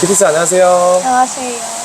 키티스 안녕하세요. 안녕하세요.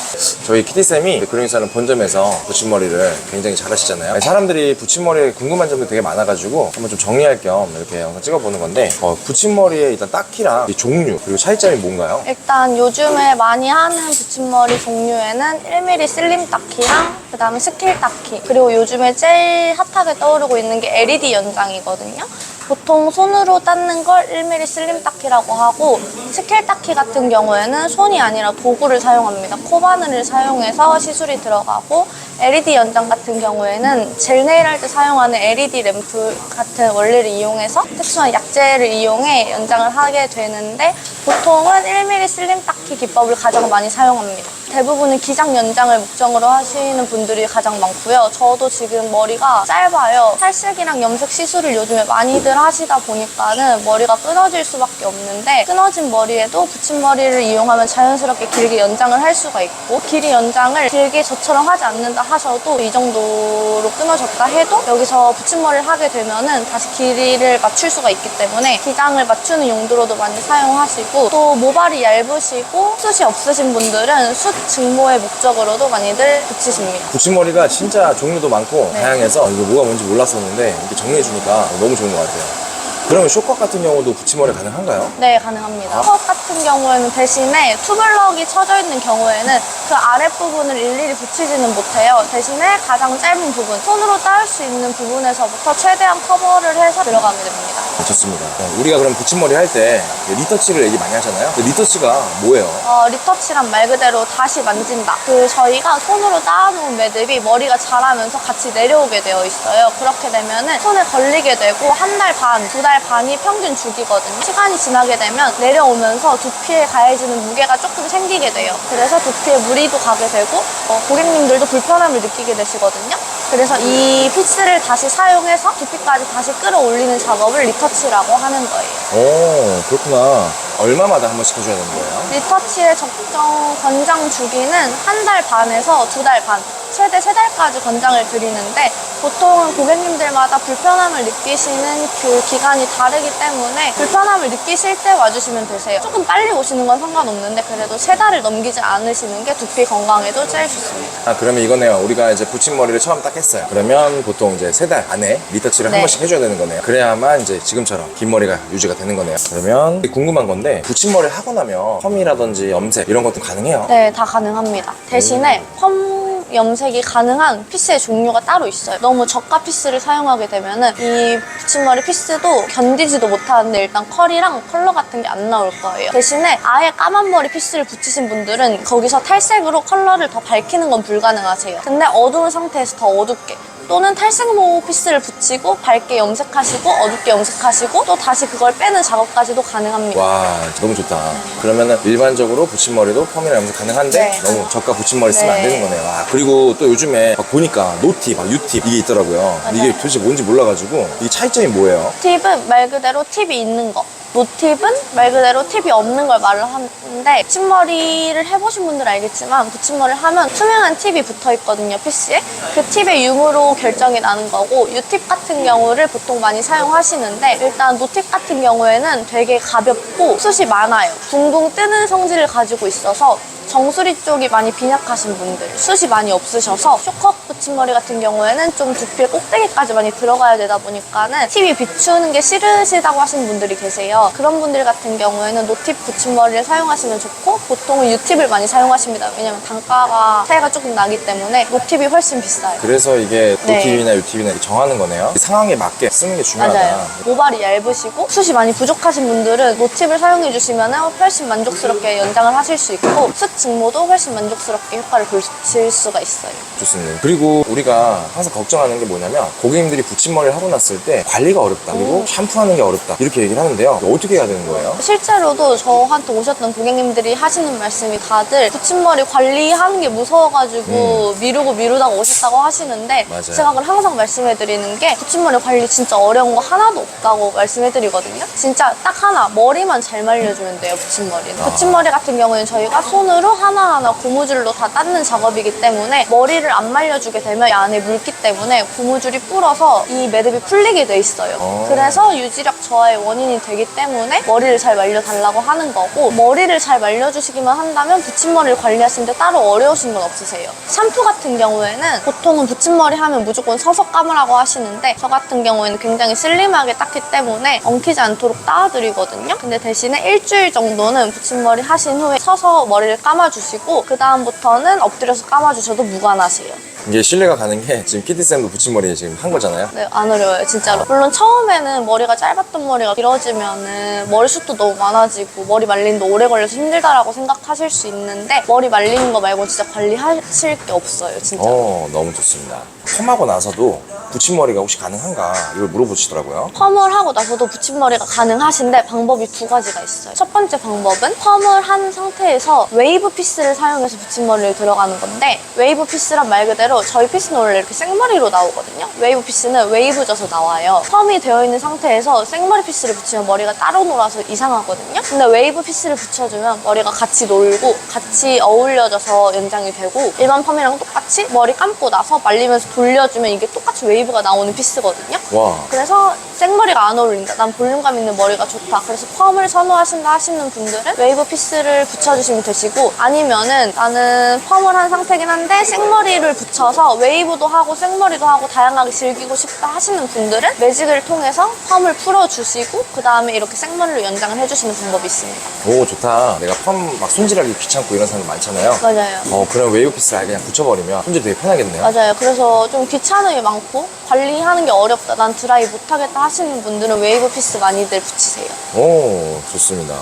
저희 키티쌤이 그린사는 본점에서 붙임머리를 굉장히 잘 하시잖아요. 사람들이 붙임머리에 궁금한 점도 되게 많아가지고 한번 좀 정리할 겸 이렇게 영상 찍어보는 건데 어, 붙임머리의 일단 딱키랑 이 종류 그리고 차이점이 뭔가요? 일단 요즘에 많이 하는 붙임머리 종류에는 1mm 슬림 따키랑 그 다음에 스킬 따키 그리고 요즘에 제일 핫하게 떠오르고 있는 게 LED 연장이거든요. 보통 손으로 닦는 걸 1mm 슬림 따키라고 하고 스킬 따키 같은 경우에는 손이 아니라 도구를 사용합니다. 코바늘을 사용해서 시술이 들어가고 LED 연장 같은 경우에는 젤 네일 할 때 사용하는 LED 램프 같은 원리를 이용해서 특수한 약재를 이용해 연장을 하게 되는데 보통은 1mm 슬림 닦기 기법을 가장 많이 사용합니다. 대부분은 기장 연장을 목적으로 하시는 분들이 가장 많고요. 저도 지금 머리가 짧아요. 탈색이랑 염색 시술을 요즘에 많이들 하시다 보니까는 머리가 끊어질 수밖에 없는데 끊어진 머리에도 붙임머리를 이용하면 자연스럽게 길게 연장을 할 수가 있고 길이 연장을 길게 저처럼 하지 않는다 하셔도 이 정도로 끊어졌다 해도 여기서 붙임머리를 하게 되면은 다시 길이를 맞출 수가 있기 때문에 기장을 맞추는 용도로도 많이 사용하시고 또 모발이 얇으시고 숱이 없으신 분들은 숱 증모의 목적으로도 많이들 붙이십니다. 붙임머리가 진짜 종류도 많고 네. 다양해서 이거 뭐가 뭔지 몰랐었는데 이렇게 정리해주니까 너무 좋은 것 같아요. 그러면 쇼컷 같은 경우도 붙임머리 가능한가요? 네, 가능합니다. 컷 같은 경우에는 대신에 투블럭이 쳐져 있는 경우에는 그 아랫부분을 일일이 붙이지는 못해요. 대신에 가장 짧은 부분, 손으로 따을 수 있는 부분에서부터 최대한 커버를 해서 들어가면 됩니다. 네, 좋습니다. 어, 우리가 그럼 붙임머리 할 때 리터치를 얘기 많이 하잖아요. 근데 리터치가 뭐예요? 어, 리터치란 말 그대로 다시 만진다. 그 저희가 손으로 따놓은 매듭이 머리가 자라면서 같이 내려오게 되어 있어요. 그렇게 되면은 손에 걸리게 되고 한 달 반, 두 달 반이 평균 주기거든요. 시간이 지나게 되면 내려오면서 두피에 가해지는 무게가 조금 생기게 돼요. 그래서 두피에 무리도 가게 되고 어, 고객님들도 불편함을 느끼게 되시거든요. 그래서 이 피스를 다시 사용해서 두피까지 다시 끌어올리는 작업을 리터치라고 하는 거예요. 오, 그렇구나. 얼마마다 한 번씩 해줘야 되는 거예요? 리터치의 적정 권장 주기는 한 달 반에서 두 달 반, 최대 세 달까지 권장을 드리는데 보통은 고객님들마다 불편함을 느끼시는 그 기간이 다르기 때문에 불편함을 느끼실 때 와주시면 되세요. 조금 빨리 오시는 건 상관없는데 그래도 세 달을 넘기지 않으시는 게 두피 건강에도 제일 좋습니다. 아, 그러면 이거네요. 우리가 이제 붙임머리를 처음 딱 했어요. 그러면 보통 이제 세달 안에 리터치를 한 네. 번씩 해줘야 되는 거네요. 그래야만 이제 지금처럼 긴 머리가 유지가 되는 거네요. 그러면 궁금한 건데 붙임머리를 하고 나면 펌이라든지 염색 이런 것도 가능해요? 네, 다 가능합니다. 대신에 펌 염색이 가능한 피스의 종류가 따로 있어요. 너무 저가 피스를 사용하게 되면은 이 붙임머리 피스도 견디지도 못하는데 일단 컬이랑 컬러 같은 게 안 나올 거예요. 대신에 아예 까만 머리 피스를 붙이신 분들은 거기서 탈색으로 컬러를 더 밝히는 건 불가능하세요. 근데 어두운 상태에서 더 어둡게 또는 탈색모 피스를 붙이고 밝게 염색하시고 어둡게 염색하시고 또 다시 그걸 빼는 작업까지도 가능합니다. 와, 너무 좋다. 그러면은 일반적으로 붙임머리도 펌이나 염색 가능한데 네. 너무 저가 붙임머리 쓰면 안 네. 되는 거네요. 아, 그리고 또 요즘에 막 보니까 노팁, 막 유팁 이게 있더라고요. 근데 이게 맞아요. 도대체 뭔지 몰라가지고 이게 차이점이 뭐예요? 팁은 말 그대로 팁이 있는 거. 노팁은 말 그대로 팁이 없는 걸 말을 하는데 붙임머리를 해보신 분들은 알겠지만 붙임머리를 하면 투명한 팁이 붙어 있거든요 피스에. 그 팁의 유무로 결정이 나는 거고 유팁 같은 경우를 보통 많이 사용하시는데 일단 노팁 같은 경우에는 되게 가볍고 숱이 많아요. 둥둥 뜨는 성질을 가지고 있어서 정수리 쪽이 많이 빈약하신 분들, 숱이 많이 없으셔서 쇼컷 붙임머리 같은 경우에는 좀 두피에 꼭대기까지 많이 들어가야 되다 보니까는 팁이 비추는 게 싫으시다고 하시는 분들이 계세요. 그런 분들 같은 경우에는 노팁 붙임머리를 사용하시면 좋고 보통은 유팁을 많이 사용하십니다. 왜냐면 단가가 차이가 조금 나기 때문에 노팁이 훨씬 비싸요. 그래서 이게 네. 노팁이나 유팁이나 이렇게 정하는 거네요. 상황에 맞게 쓰는 게 중요하다. 맞아요. 모발이 얇으시고 숱이 많이 부족하신 분들은 노팁을 사용해 주시면 훨씬 만족스럽게 연장을 하실 수 있고 숱 증모도 훨씬 만족스럽게 효과를 보실 수가 있어요. 좋습니다. 그리고 우리가 항상 걱정하는 게 뭐냐면 고객님들이 붙임머리를 하고 났을 때 관리가 어렵다. 그리고 샴푸하는 게 어렵다. 이렇게 얘기를 하는데요. 어떻게 해야 되는 거예요? 실제로도 저한테 오셨던 고객님들이 하시는 말씀이 다들 붙임머리 관리하는 게 무서워가지고 미루고 미루다가 오셨다고 하시는데 음. 맞아요. 제가 그걸 항상 말씀해드리는 게 붙임머리 관리 진짜 어려운 거 하나도 없다고 말씀해드리거든요. 진짜 딱 하나 머리만 잘 말려주면 돼요 붙임머리는. 아. 붙임머리 같은 경우에는 저희가 손으로 하나하나 고무줄로 다 닦는 작업이기 때문에 머리를 안 말려주게 되면 이 안에 물기 때문에 고무줄이 불어서 이 매듭이 풀리게 돼 있어요. 어. 그래서 유지력 저하의 원인이 되기 때문에 머리를 잘 말려달라고 하는 거고 머리를 잘 말려주시기만 한다면 붙임머리를 관리하시는데 따로 어려우신 건 없으세요. 샴푸 같은 경우에는 보통은 붙임머리 하면 무조건 서서 감으라고 하시는데 저 같은 경우에는 굉장히 슬림하게 닦기 때문에 엉키지 않도록 따드리거든요. 근데 대신에 일주일 정도는 붙임머리 하신 후에 서서 머리를 감 아주시고 그 다음부터는 엎드려서 감아주셔도 무관하세요. 이게 신뢰가 가는 게 지금 키티쌤도 붙임머리 지금 한 거잖아요. 네, 안 어려워요, 진짜로. 물론 처음에는 머리가 짧았던 머리가 길어지면은 머리숱도 너무 많아지고 머리 말리는데 오래 걸려서 힘들다라고 생각하실 수 있는데 머리 말리는 거 말고 진짜 관리하실 게 없어요, 진짜. 어, 너무 좋습니다. 펌하고 나서도 붙임머리가 혹시 가능한가 이걸 물어보시더라고요. 펌을 하고 나서도 붙임머리가 가능하신데 방법이 두 가지가 있어요. 첫 번째 방법은 펌을 한 상태에서 웨이브 피스를 사용해서 붙임머리를 들어가는 건데 웨이브 피스란 말 그대로 저희 피스는 원래 이렇게 생머리로 나오거든요. 웨이브 피스는 웨이브 져서 나와요. 펌이 되어 있는 상태에서 생머리 피스를 붙이면 머리가 따로 놀아서 이상하거든요. 근데 웨이브 피스를 붙여주면 머리가 같이 놀고 같이 어울려져서 연장이 되고 일반 펌이랑 똑같이 머리 감고 나서 말리면서 돌려주면 이게 똑같이 웨이브 가 나오는 피스거든요. 와, 그래서 생머리가 안 어울린다. 난 볼륨감 있는 머리가 좋다. 그래서 펌을 선호하신다 하시는 분들은 웨이브 피스를 붙여주시면 되시고 아니면은 나는 펌을 한 상태긴 한데 생머리를 붙여서 웨이브도 하고 생머리도 하고 다양하게 즐기고 싶다 하시는 분들은 매직을 통해서 펌을 풀어주시고 그 다음에 이렇게 생머리로 연장을 해주시는 방법이 있습니다. 오 좋다. 내가 펌 막 손질하기 귀찮고 이런 사람 많잖아요. 맞아요. 어, 그럼 웨이브 피스를 아예 그냥 붙여버리면 손질 되게 편하겠네요. 맞아요. 그래서 좀 귀찮음이 많고 관리하는 게 어렵다. 난 드라이 못하겠다 하시는 분들은 웨이브 피스 많이들 붙이세요. 오, 좋습니다.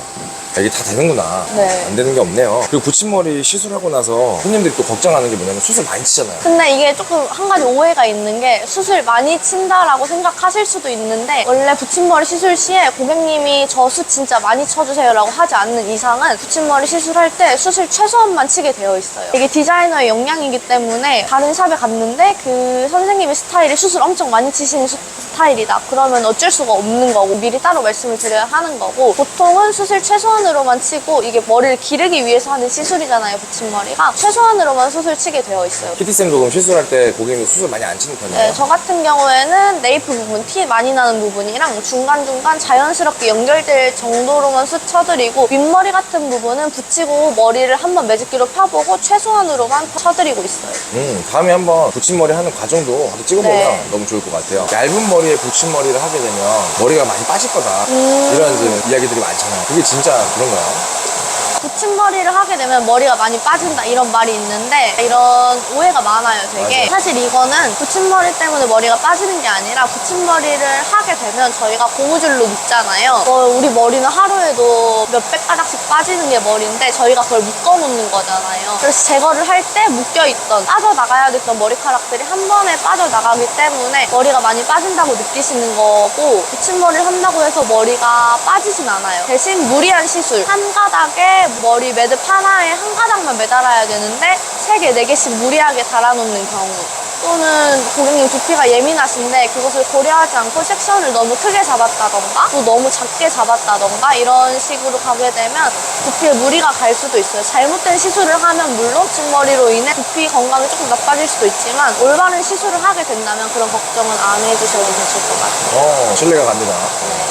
아, 이게 다 되는구나. 네. 안 되는 게 없네요. 그리고 붙임머리 시술하고 나서 손님들이 또 걱정하는 게 뭐냐면 수술 많이 치잖아요. 근데 이게 조금 한 가지 오해가 있는 게 수술 많이 친다라고 생각하실 수도 있는데 원래 붙임머리 시술 시에 고객님이 저수 진짜 많이 쳐주세요라고 하지 않는 이상은 붙임머리 시술할 때 수술 최소한만 치게 되어 있어요. 이게 디자이너의 역량이기 때문에 다른 샵에 갔는데 그 선생님의 스타일이 수술 엄청 많이 치시는 수- 스타일이다. 그러면 어쩔 수가 없는 거고 미리 따로 말씀을 드려야 하는 거고 보통은 수술 최소한으로만 치고 이게 머리를 기르기 위해서 하는 시술이잖아요. 붙임머리가 최소한으로만 수술 치게 되어 있어요. 키티쌤도 그럼 시술할 때 고객님들 수술 많이 안 치는 편이에요? 네, 저 같은 경우에는 네이프 부분, 티 많이 나는 부분이랑 중간중간 자연스럽게 연결될 정도로만 수 쳐드리고 윗머리 같은 부분은 붙이고 머리를 한번 매직기로 펴보고 최소한으로만 쳐드리고 있어요. 음, 다음에 한번 붙임머리 하는 과정도 한번 찍어보면 네. 너무 좋을 것 같아요. 얇은 머리 에 붙임머리를 하게 되면 머리가 많이 빠질 거다. 음. 이런 이제 이야기들이 많잖아요. 그게 진짜 그런가요? 붙임머리를 하게 되면 머리가 많이 빠진다 이런 말이 있는데 이런 오해가 많아요 되게. 사실 이거는 붙임머리 때문에 머리가 빠지는 게 아니라 붙임머리를 하게 되면 저희가 고무줄로 묶잖아요. 어, 우리 머리는 하루에도 몇백 가닥씩 빠지는 게 머리인데 저희가 그걸 묶어놓는 거잖아요. 그래서 제거를 할 때 묶여있던 빠져나가야 됐던 머리카락들이 한 번에 빠져나가기 때문에 머리가 많이 빠진다고 느끼시는 거고 붙임머리를 한다고 해서 머리가 빠지진 않아요. 대신 무리한 시술. 한 가닥에 머리 매듭 하나에 한 가닥만 매달아야 되는데 세 개, 네 개씩 무리하게 달아놓는 경우 또는 고객님 두피가 예민하신데 그것을 고려하지 않고 섹션을 너무 크게 잡았다던가 또 너무 작게 잡았다던가 이런 식으로 가게 되면 두피에 무리가 갈 수도 있어요. 잘못된 시술을 하면 물론 뒷머리로 인해 두피 건강이 조금 나빠질 수도 있지만 올바른 시술을 하게 된다면 그런 걱정은 안 해주셔도 되실 것 같아요. 어, 신뢰가 갑니다.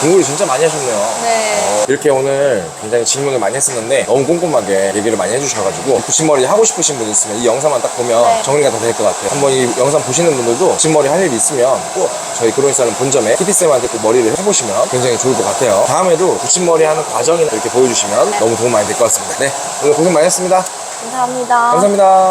공부를 진짜 많이 하셨네요. 네. 어, 이렇게 오늘 굉장히 질문을 많이 했었는데 너무 꼼꼼하게 얘기를 많이 해주셔가지고 붙임머리 하고 싶으신 분 있으면 이 영상만 딱 보면 네. 정리가 다 될 것 같아요. 한번 이 영상 보시는 분들도 붙임머리 할일 있으면 꼭 저희 그로인사는 본점에 키티쌤한테 꼭 머리를 해보시면 굉장히 좋을 것 같아요. 다음에도 붙임머리 하는 과정이나 이렇게 보여주시면 너무 도움 많이 될 것 같습니다. 네, 오늘 고생 많이 했습니다. 감사합니다. 감사합니다.